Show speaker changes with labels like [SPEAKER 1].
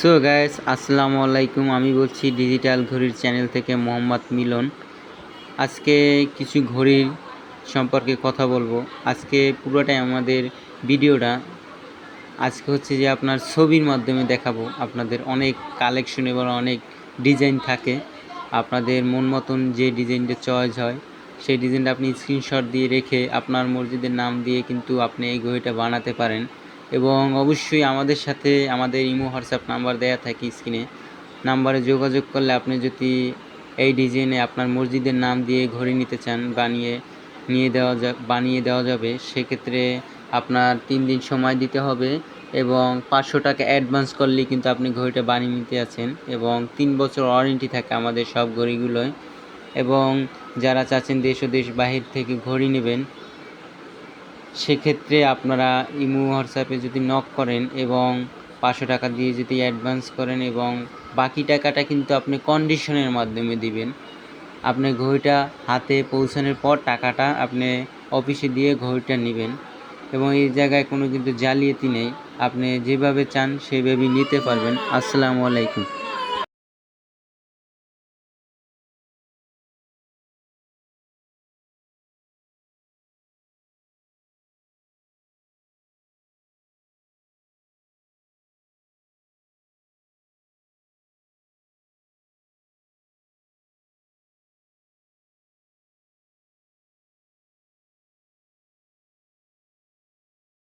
[SPEAKER 1] So guys আসসালামু আলাইকুম। আমি বলছি ডিজিটাল ঘড়ির চ্যানেল থেকে মোহাম্মদ মিলন। আজকে কিছু ঘড়ির সম্পর্কে কথা বলব। আজকে পুরোটাই আমাদের ভিডিওটা। আজকে হচ্ছে যে আপনার ছবির মাধ্যমে দেখাবো। আপনাদের অনেক কালেকশন এবং অনেক ডিজাইন থাকে। আপনাদের মন মতন যে ডিজাইনটা চয়েস হয়, সেই ডিজাইনটা আপনি স্ক্রিনশট দিয়ে রেখে আপনার মসজিদের নাম দিয়ে কিন্তু আপনি এই ঘড়িটা বানাতে পারেন। এবং অবশ্যই আমাদের সাথে আমাদের ইমো হোয়াটসঅ্যাপ নাম্বার দেওয়া থাকে স্ক্রিনে। নাম্বারে যোগাযোগ করলে আপনি যদি এই ডিজাইনে আপনার মসজিদের নাম দিয়ে ঘড়ি নিতে চান, বানিয়ে নিয়ে দেওয়া যা, বানিয়ে দেওয়া যাবে, সেক্ষেত্রে আপনার তিন দিন সময় দিতে হবে এবং পাঁচশো টাকা অ্যাডভান্স করলেই কিন্তু আপনি ঘড়িটা বানিয়ে নিতে আছেন এবং তিন বছর ওয়ারেন্টি থাকে আমাদের সব ঘড়িগুলোয়। এবং যারা চাচ্ছেন দেশ ও দেশ বাহির থেকে ঘড়ি নেবেন সেক্ষেত্রে আপনারা ইমো হোয়াটসঅ্যাপে যদি নক করেন এবং পাঁচশো টাকা দিয়ে যদি অ্যাডভান্স করেন এবং বাকি টাকাটা কিন্তু আপনি কন্ডিশনের মাধ্যমে দিবেন। আপনি ঘড়িটা হাতে পৌঁছানোর পর টাকাটা আপনি অফিসে দিয়ে ঘড়িটা নেবেন এবং এই জায়গায় কোনো কিন্তু জালিয়াতি নেই। আপনি যেভাবে চান সেভাবেই নিতে পারবেন। আসসালামু আলাইকুম।